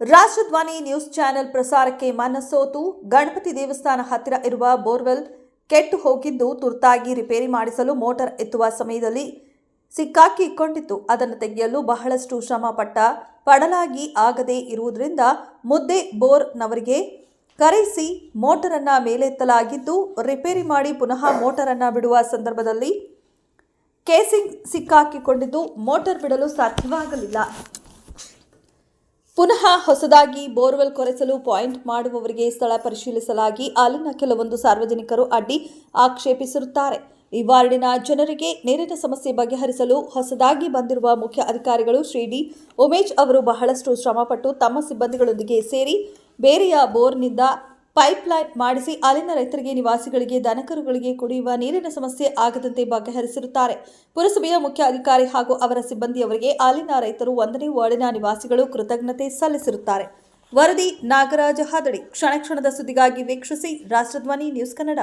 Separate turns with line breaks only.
ರಾಷ್ಟ್ರಧ್ವನಿ news channel ಪ್ರಸಾರಕ್ಕೆ ಮನಸೋತು. ಗಣಪತಿ ದೇವಸ್ಥಾನ ಹತ್ತಿರ ಇರುವ ಬೋರ್ವೆಲ್ ಕೆಟ್ಟು ಹೋಗಿದ್ದು ತುರ್ತಾಗಿ ರಿಪೇರಿ ಮಾಡಿಸಲು ಮೋಟಾರ್ ಎತ್ತುವ ಸಮಯದಲ್ಲಿ ಸಿಕ್ಕಾಕಿಕೊಂಡಿತ್ತು ಅದನ್ನು ತೆಗೆಯಲು ಬಹಳಷ್ಟು ಶ್ರಮ ಪಟ್ಟ ಪಡಲಾಗಿ ಆಗದೇ ಇರುವುದರಿಂದ ಮುದ್ದೆ ಬೋರ್ನವರಿಗೆ ಕರೆಸಿ ಮೋಟರನ್ನು ಮೇಲೆತ್ತಲಾಗಿದ್ದು, ರಿಪೇರಿ ಮಾಡಿ ಪುನಃ ಮೋಟರನ್ನು ಬಿಡುವ ಸಂದರ್ಭದಲ್ಲಿ ಕೇಸಿಂಗ್ ಸಿಕ್ಕಾಕಿಕೊಂಡಿದ್ದು, ಮೋಟರ್ ಬಿಡಲು ಸಾಧ್ಯವಾಗಲಿಲ್ಲ. ಪುನಃ ಹೊಸದಾಗಿ ಬೋರ್ವೆಲ್ ಕೊರೆಸಲು ಪಾಯಿಂಟ್ ಮಾಡುವವರಿಗೆ ಸ್ಥಳ ಪರಿಶೀಲಿಸಲಾಗಿ ಅಲ್ಲಿನ ಕೆಲವೊಂದು ಸಾರ್ವಜನಿಕರು ಅಡ್ಡಿ ಆಕ್ಷೇಪಿಸಿರುತ್ತಾರೆ. ಈ ವಾರ್ಡಿನ ಜನರಿಗೆ ನೀರಿನ ಸಮಸ್ಯೆ ಬಗೆಹರಿಸಲು ಹೊಸದಾಗಿ ಬಂದಿರುವ ಮುಖ್ಯ ಅಧಿಕಾರಿಗಳು ಶ್ರೀ ಡಿ. ಉಮೇಶ್ ಅವರು ಬಹಳಷ್ಟು ಶ್ರಮಪಟ್ಟು ತಮ್ಮ ಸಿಬ್ಬಂದಿಗಳೊಂದಿಗೆ ಸೇರಿ ಬೇರೆಯ ಬೋರ್ನಿಂದ ಪೈಪ್ಲೈನ್ ಮಾಡಿಸಿ ಅಲ್ಲಿನ ರೈತರಿಗೆ, ನಿವಾಸಿಗಳಿಗೆ, ದನಕರುಗಳಿಗೆ ಕುಡಿಯುವ ನೀರಿನ ಸಮಸ್ಯೆ ಆಗದಂತೆ ಬಗೆಹರಿಸಿರುತ್ತಾರೆ. ಪುರಸಭೆಯ ಮುಖ್ಯ ಅಧಿಕಾರಿ ಹಾಗೂ ಅವರ ಸಿಬ್ಬಂದಿಯವರಿಗೆ ಅಲ್ಲಿನ ರೈತರು ಒಂದನೇ ವಾರ್ಡಿನ ನಿವಾಸಿಗಳು ಕೃತಜ್ಞತೆ ಸಲ್ಲಿಸಿರುತ್ತಾರೆ. ವರದಿ ನಾಗರಾಜ ಹಾದಡಿ. ಕ್ಷಣ ಕ್ಷಣದ ಸುದ್ದಿಗಾಗಿ ವೀಕ್ಷಿಸಿ ರಾಷ್ಟ್ರಧ್ವನಿ ನ್ಯೂಸ್ ಕನ್ನಡ.